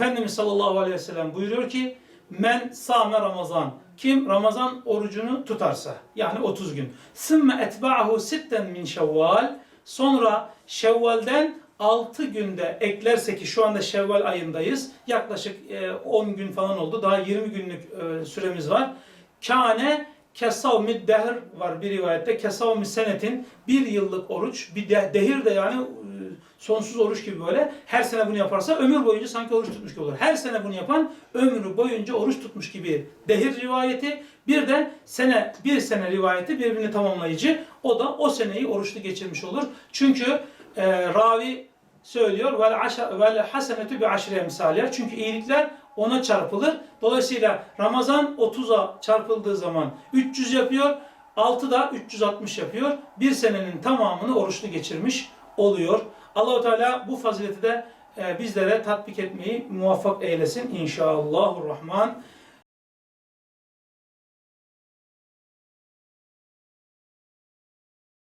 Efendimiz sallallahu aleyhi ve sellem buyuruyor ki Men sâme Ramazan. Kim Ramazan orucunu tutarsa yani 30 gün. Sümme etba'ahu sitten min şevval. Sonra Şevval'den 6 günde eklerse ki şu anda Şevval ayındayız. Yaklaşık e, 10 gün falan oldu. Daha 20 günlük e, süremiz var. Kâne kesavmi dehr var bir rivayette. Kesavmi senetin bir yıllık oruç. Bir de, dehir de yani e, sonsuz oruç gibi böyle. Her sene bunu yaparsa ömür boyunca sanki oruç tutmuş gibi olur. Her sene bunu yapan ömrü boyunca oruç tutmuş gibi dehir rivayeti. Bir de sene bir sene rivayeti birbirini tamamlayıcı. O da o seneyi oruçlu geçirmiş olur. Çünkü e, ravi söylüyor vel aşa vel hasenetu bi aşri emsaliyah. Çünkü iyilikler ona çarpılır. Dolayısıyla Ramazan 30'a çarpıldığı zaman 300 yapıyor. 6 da 360 yapıyor. Bir senenin tamamını oruçlu geçirmiş oluyor. Allahu Teala bu fazileti de e, bizlere tatbik etmeyi muvaffak eylesin inşallahurrahman.